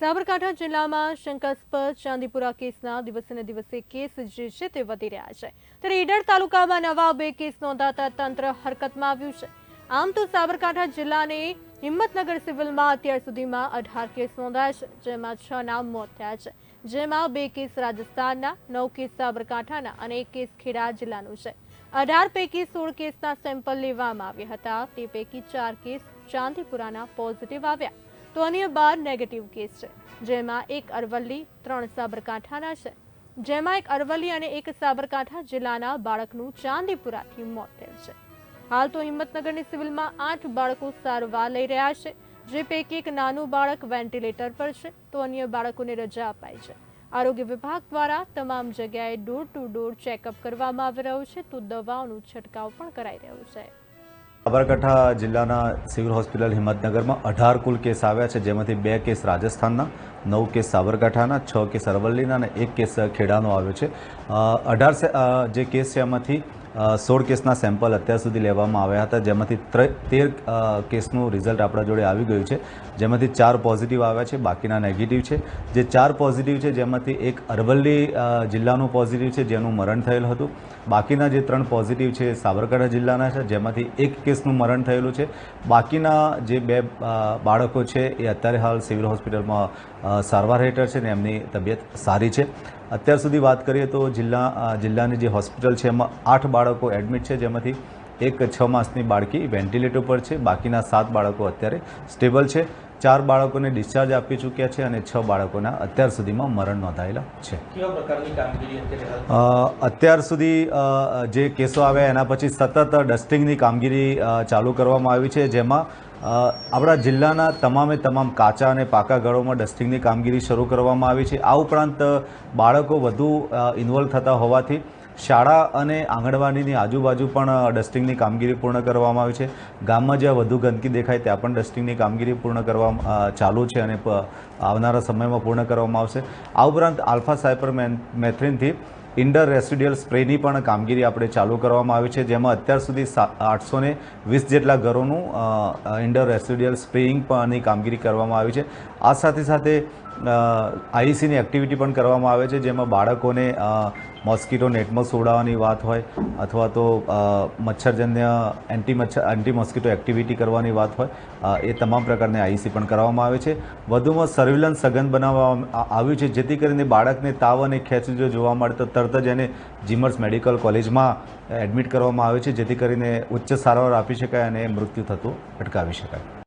સાબરકાંઠા જિલ્લામાં શંકાસ્પદ ચાંદીપુરા કેસના દિવસે દિવસે કેસ જે છે તે વધી રહ્યા છે. ત્યારે ઈડર તાલુકામાં નવા બે કેસ નોંધાતા તંત્ર હરકતમાં આવ્યું છે. આમ તો સાબરકાંઠા જિલ્લાની હિંમતનગર સિવિલમાં અત્યાર સુધીમાં અઢાર કેસ નોંધાયા છે, જેમાં છ ના મોત થયા છે. જેમાં બે કેસ રાજસ્થાનના, નવ કેસ સાબરકાંઠાના અને એક કેસ ખેડા જિલ્લાનું છે. અઢાર પૈકી સોળ કેસના સેમ્પલ લેવામાં આવ્યા હતા. તે પૈકી ચાર કેસ ચાંદીપુરાના પોઝિટિવ આવ્યા. તો અન્ય બાર નેગેટિવ કેસ છે, જેમાં એક અરવલ્લી, ત્રણ સાબરકાંઠાના છે. જેમાં એક અરવલ્લી અને એક સાબરકાંઠા જિલ્લાના બાળકનું ચાંદીપુરાથી મોત થયું છે. હાલ તો હિંમતનગરની સિવિલમાં આઠ બાળકો સારવાર લઈ રહ્યા છે, જે પૈકી એક નાનું બાળક વેન્ટિલેટર પર છે, તો અન્ય બાળકોને રજા અપાઈ છે. આરોગ્ય વિભાગ દ્વારા તમામ જગ્યાએ ડોર ટુ ડોર ચેકઅપ કરવામાં આવી રહ્યું છે, તો દવાઓનું છંટકાવ પણ કરાઈ રહ્યો છે. સાબરકાંઠા જિલ્લાના સિવિલ હોસ્પિટલ હિંમતનગરમાં અઢાર કુલ કેસ આવ્યા છે, જેમાંથી બે કેસ રાજસ્થાનના, નવ કેસ સાબરકાંઠાના, છ કેસ અરવલ્લીના અને એક કેસ ખેડાનો આવ્યો છે. અઢાર જે કેસ છે એમાંથી સોળ કેસના સેમ્પલ અત્યાર સુધી લેવામાં આવ્યા હતા, જેમાંથી ત્રે- કેસનું રિઝલ્ટ આપણા જોડે આવી ગયું છે. જેમાંથી ચાર પોઝિટિવ આવ્યા છે, બાકીના નેગેટિવ છે. જે ચાર પોઝિટિવ છે, જેમાંથી એક અરવલ્લી જિલ્લાનું પોઝિટિવ છે, જેનું મરણ થયેલ હતું. બાકીના જે ત્રણ પોઝિટિવ છે સાબરકાંઠા જિલ્લાના છે, જેમાંથી એક કેસનું મરણ થયેલું છે. બાકીના જે બે બાળકો છે એ અત્યારે હાલ સિવિલ હોસ્પિટલમાં સારવાર હેઠળ છે ને એમની તબિયત સારી છે. અત્યાર સુધી વાત કરીએ તો જિલ્લા જિલ્લાની જે હોસ્પિટલ છે એમાં આઠ બાળકો એડમિટ છે જેમાંથી એક છ માસની બાળકી વેન્ટિલેટર પર છે બાકીના સાત બાળકો અત્યારે સ્ટેબલ છે. ચાર બાળકોને ડિસ્ચાર્જ આપી ચૂક્યા છે અને છ બાળકોના અત્યાર સુધીમાં મરણ નોંધાયેલા છે. અત્યારે સુધી જે કેસો આવ્યા એના પછી સતત ડસ્ટિંગની કામગીરી ચાલુ કરવામાં આવી છે જેમાં આપણા જિલ્લાના તમામે તમામ કાચા અને પાકા ઘરોમાં ડસ્ટિંગની કામગીરી શરૂ કરવામાં આવી છે. આ ઉપરાંત બાળકો વધુ ઇન્વોલ્વ થતા હોવાથી શાળા અને આંગણવાડીની આજુબાજુ પણ ડસ્ટિંગની કામગીરી પૂર્ણ કરવામાં આવી છે. ગામમાં જ્યાં વધુ ગંદકી દેખાય ત્યાં પણ ડસ્ટિંગની કામગીરી પૂર્ણ કરવા ચાલુ છે અને આવનારા સમયમાં પૂર્ણ કરવામાં આવશે. આ ઉપરાંત આલ્ફા સાયપર મેથ્રિનથી ઇન્ડર રેસિડ્યુઅલ સ્પ્રેની પણ કામગીરી આપણે ચાલુ કરવામાં આવી છે, જેમાં અત્યાર સુધી આઠસો ને વીસ જેટલા ઘરોનું ઇન્ડર રેસિડ્યુઅલ સ્પ્રેઇંગ પણની કામગીરી કરવામાં આવી છે. આ સાથે સાથે આઈસીની એક્ટિવિટી પણ કરવામાં આવે છે, જેમાં બાળકોને મોસ્કીટો નેટમાં સોડાવવાની વાત હોય, અથવા તો મચ્છરજન્ય એન્ટી મચ્છર એન્ટી મોસ્કીટો એક્ટિવિટી કરવાની વાત હોય એ તમામ પ્રકારની આઈસી પણ કરવામાં આવે છે. વધુમાં સર્વેલન્સ સઘન બનાવવામાં આવ્યું છે, જેથી કરીને બાળકને તાવ અને ખેંચ જો જોવા મળે તો તરત જ એને જીમર્સ મેડિકલ કોલેજમાં એડમિટ કરવામાં આવે છે, જેથી કરીને ઉચ્ચ સારવાર આપી શકાય અને મૃત્યુ થતું અટકાવી શકાય.